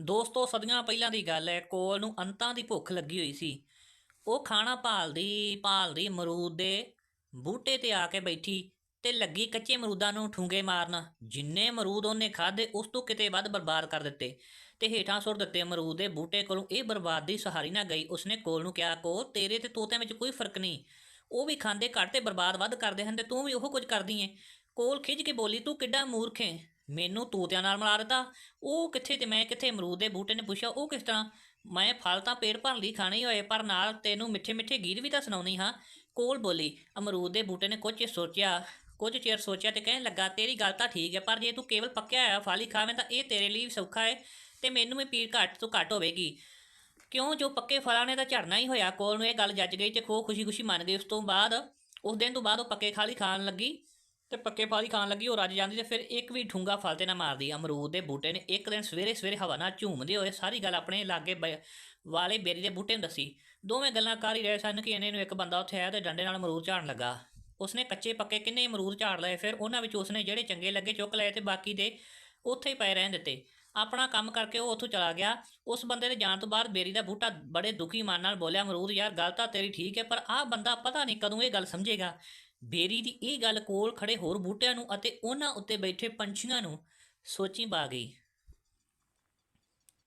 ਦੋਸਤੋ, ਸਦੀਆਂ ਪਹਿਲਾਂ ਦੀ ਗੱਲ ਹੈ, ਕੋਲ ਨੂੰ ਅੰਤਾਂ ਦੀ ਭੁੱਖ ਲੱਗੀ ਹੋਈ ਸੀ। ਉਹ ਖਾਣਾ ਭਾਲਦੀ ਭਾਲਦੀ ਮਰੂਦ ਦੇ ਬੂਟੇ ਤੇ ਆ ਕੇ ਬੈਠੀ ਤੇ ਲੱਗੀ ਕੱਚੇ ਮਰੂਦਾਂ ਨੂੰ ਠੂੰਗੇ ਮਾਰਨ। ਜਿੰਨੇ ਮਰੂਦ ਉਹਨੇ ਖਾਦੇ ਉਸ ਤੋਂ ਕਿਤੇ ਵੱਧ ਬਰਬਾਦ ਕਰ ਦਿੱਤੇ। ਤੇ ਹੇਠਾਂ ਸੁੱਟ ਦਿੱਤੇ ਅਮਰੂਦ ਦੇ ਬੂਟੇ ਕੋਲੋਂ ਇਹ ਬਰਬਾਦੀ ਸਹਾਰੀ ਨਾ ਗਈ। ਉਸਨੇ ਕੋਲ ਨੂੰ ਕਿਹਾ ਕੋ ਤੇਰੇ ਤੇ ਤੋਤਿਆਂ ਵਿੱਚ ਕੋਈ ਫ਼ਰਕ ਨਹੀਂ। ਉਹ ਵੀ ਖਾਂਦੇ ਘੱਟ ਤੇ ਬਰਬਾਦ ਵੱਧ ਕਰਦੇ ਹਨ ਤੇ ਤੂੰ ਵੀ ਉਹ ਕੁਝ ਕਰਦੀ ਏ। ਕੋਲ ਖਿੱਚ ਕੇ ਬੋਲੀ, ਤੂੰ ਕਿੱਡਾ ਮੂਰਖ ਏ। ਮੈਨੂੰ ਤੋਤਿਆਂ ਨਾਲ ਮਿਲਾ ਦਿੱਤਾ। ਉਹ ਕਿੱਥੇ ਤੇ ਮੈਂ ਕਿੱਥੇ? ਅਮਰੂਦ ਦੇ ਬੂਟੇ ਨੇ ਪੁੱਛਿਆ, ਉਹ ਕਿਸ ਤਰ੍ਹਾਂ? ਮੈਂ ਫਲ ਤਾਂ ਪੇਟ ਭਰਨ ਲਈ ਖਾਣੇ ਹੀ ਹੋਏ, ਪਰ ਨਾਲ ਤੈਨੂੰ ਮਿੱਠੇ ਮਿੱਠੇ ਗੀਤ ਵੀ ਤਾਂ ਸੁਣਾਉਣੀ ਹਾਂ। ਕੋਲ ਬੋਲੀ, ਅਮਰੂਦ ਦੇ ਬੂਟੇ ਨੇ ਕੁਝ ਚਿਰ ਸੋਚਿਆ, ਕੁਝ ਚਿਰ ਸੋਚਿਆ ਤੇ ਕਹਿਣ ਲੱਗਾ, ਤੇਰੀ ਗੱਲ ਤਾਂ ਠੀਕ ਹੈ, ਪਰ ਜੇ ਤੂੰ ਕੇਵਲ ਪੱਕਿਆ ਹੋਇਆ ਫਲ ਹੀ ਖਾਵੇਂ ਤਾਂ ਇਹ ਤੇਰੇ ਲਈ ਸੌਖਾ ਹੈ ਤੇ ਮੈਨੂੰ ਵੀ ਪੀੜ ਘੱਟ ਤੋਂ ਘੱਟ ਹੋਵੇਗੀ। ਕਿਉਂ? ਜੋ ਪੱਕੇ ਫਲਾਂ ਨੇ ਤਾਂ ਝੜਨਾ ਹੀ ਹੋਇਆ। ਕੋਲ ਨੂੰ ਇਹ ਗੱਲ ਜੱਜ ਗਈ ਤੇ ਖੋ ਖੁਸ਼ੀ-ਖੁਸ਼ੀ ਮੰਨ ਗਈ। ਉਸ ਤੋਂ ਬਾਅਦ, ਉਸ ਦਿਨ ਤੋਂ ਬਾਅਦ ਉਹ ਪੱਕੇ ਖਾਲੀ ਖਾਣ ਲੱਗੀ। ਤੇ ਪੱਕੇ ਫਲ ਹੀ ਖਾਣ ਲੱਗੀ, ਉਹ ਰੱਜ ਜਾਂਦੀ ਤੇ ਫਿਰ ਇੱਕ ਵੀ ਠੁੰਗਾ ਫਲ ਤੇ ਨਾ ਮਾਰਦੀ। ਅਮਰੂਦ ਦੇ ਬੂਟੇ ਨੇ ਇੱਕ ਦਿਨ ਸਵੇਰੇ ਸਵੇਰੇ ਹਵਾ ਨਾਲ ਝੂਮਦੇ ਹੋਏ ਸਾਰੀ ਗੱਲ ਆਪਣੇ ਲਾਗੇ ਬ- ਵਾਲੇ ਬੇਰੀ ਦੇ ਬੂਟੇ ਨੂੰ ਦੱਸੀ। ਦੋਵੇਂ ਗੱਲਾਂ ਕਰ ਹੀ ਰਹੇ ਸਨ ਕਿ ਇਹਨੇ ਨੂੰ ਇੱਕ ਬੰਦਾ ਉੱਥੇ ਆਇਆ ਤੇ ਡੰਡੇ ਨਾਲ ਅਮਰੂਦ ਝਾੜਨ ਲੱਗਾ। ਉਸਨੇ ਕੱਚੇ ਪੱਕੇ ਕਿੰਨੇ ਅਮਰੂਦ ਝਾੜ ਲਏ, ਫਿਰ ਉਹਨਾਂ ਵਿੱਚ ਉਸਨੇ ਜਿਹੜੇ ਚੰਗੇ ਲੱਗੇ ਚੁੱਕ ਲਏ ਤੇ ਬਾਕੀ ਦੇ ਉੱਥੇ ਹੀ ਪਏ ਰਹਿਣ ਦਿੱਤੇ। ਆਪਣਾ ਕੰਮ ਕਰਕੇ ਉਹ ਉੱਥੋਂ ਚਲਾ ਗਿਆ। ਉਸ ਬੰਦੇ ਦੇ ਜਾਣ ਤੋਂ ਬਾਅਦ ਬੇਰੀ ਦਾ ਬੂਟਾ ਬੜੇ ਦੁਖੀ ਮਨ ਨਾਲ ਬੋਲਿਆ, ਅਮਰੂਦ ਯਾਰ, ਗੱਲ ਤਾਂ ਤੇਰੀ ਠੀਕ ਹੈ, ਪਰ ਆਹ ਬੰਦਾ ਪਤਾ ਨਹੀਂ ਕਦੋਂ ਇਹ ਗੱਲ ਸਮਝੇਗਾ। ਬੇਰੀ ਦੀ ਇਹ ਗੱਲ ਕੋਲ ਖੜੇ ਹੋਰ ਬੂਟਿਆਂ ਨੂੰ ਅਤੇ ਉਹਨਾਂ ਉੱਤੇ ਬੈਠੇ ਪੰਛੀਆਂ ਨੂੰ ਸੋਚੀ ਪਾ ਗਈ।